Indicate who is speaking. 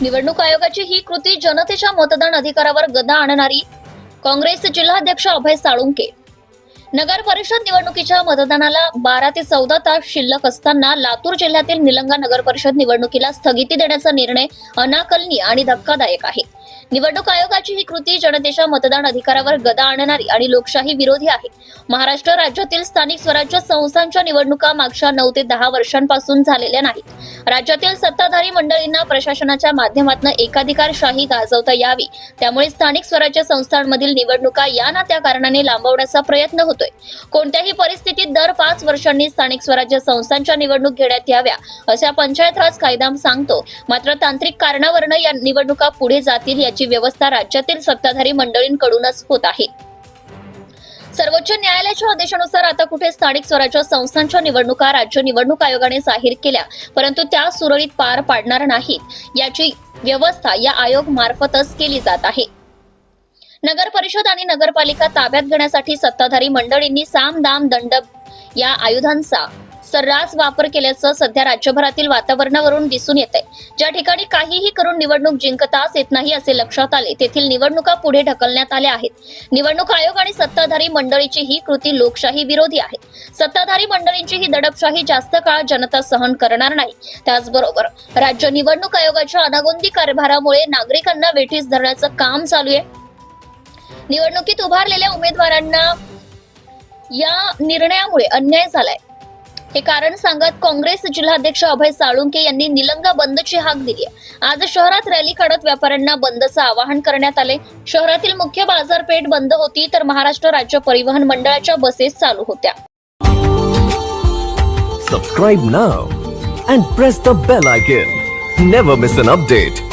Speaker 1: निवडणूक आयोगाची ही कृती जनतेच्या मतदान अधिकारावर गदा आणणारी. काँग्रेस जिल्हाध्यक्ष अभय साळुंके. नगर परिषद निवडणुकीच्या मतदानाला बारा ते चौदा तास शिल्लक असताना लातूर जिल्ह्यातील निलंगा नगर परिषद निवडणुकीला स्थगिती देण्याचा निर्णय अनाकलनीय आणि धक्कादायक आहे. निवडणूक आयोगाची ही कृती जनतेच्या मतदान अधिकारावर गदा आणणारी आणि लोकशाही विरोधी आहे. महाराष्ट्र राज्यातील स्थानिक स्वराज्य संस्थांच्या निवडणुका मागच्या नऊ ते दहा वर्षांपासून झालेल्या नाहीत. राज्यातील सत्ताधारी मंडळींना प्रशासनाच्या माध्यमातून एकाधिकारशाही गाजवता यावी. त्यामुळे स्थानिक स्वराज्य संस्थांमधील निवडणुका या ना त्या कारणाने लांबवण्याचा प्रयत्न होतोय. कोणत्याही परिस्थितीत दर पाच वर्षांनी स्थानिक स्वराज्य संस्थांच्या निवडणूक घेण्यात याव्या अशा पंचायत राज कायदा सांगतो. मात्र तांत्रिक कारणावरनं या निवडणुका पुढे जातील याची व्यवस्था राज्यातील सत्ताधारी मंडळींकडूनच होत आहे. सर्वोच्च न्यायालयाच्या आदेशानुसार आता कुठे स्थानिक स्वराज्य संस्थांच्या निवडणुका राज्य निवडणूक आयोगाने जाहीर केल्या परंतु त्या सुरळीत पार पाडणार नाहीत. याची व्यवस्था या आयोग मार्फतच केली जात आहे. नगर परिषद आणि नगरपालिका ताब्यात घेण्यासाठी सत्ताधारी मंडळींनी साम दाम दंड या आयुधांचा सर्रास वापर केल्याचं सध्या राज्यभरातील वातावरणावरून दिसून येत आहे ज्या ठिकाणी काहीही करून निवडणूक जिंकताच येत नाही असे लक्षात आले तेथील निवडणुका पुढे ढकलण्यात आल्या आहेत. निवडणूक आयोग आणि सत्ताधारी मंडळीची ही कृती लोकशाही विरोधी आहे. सत्ताधारी मंडळींची ही दडपशाही जास्त काळ जनता सहन करणार नाही. त्याचबरोबर राज्य निवडणूक आयोगाच्या अनागोंदी कारभारामुळे नागरिकांना वेठीस धरण्याचं काम चालू आहे. निवडणुकीत उभारलेल्या उमेदवारांना या निर्णयामुळे अन्याय झालाय. हे कारण सांगत काँग्रेस जिल्हाध्यक्ष अभय साळुंके यांनी निलंगा बंदची हाक दिली आज शहरात रॅली काढत व्यापाऱ्यांना बंदचं आवाहन करण्यात आले. शहरातील मुख्य बाजारपेठ बंद होती तर महाराष्ट्र राज्य परिवहन मंडळाच्या बसेस चालू होत्या.
Speaker 2: Subscribe now and press the bell icon never miss an update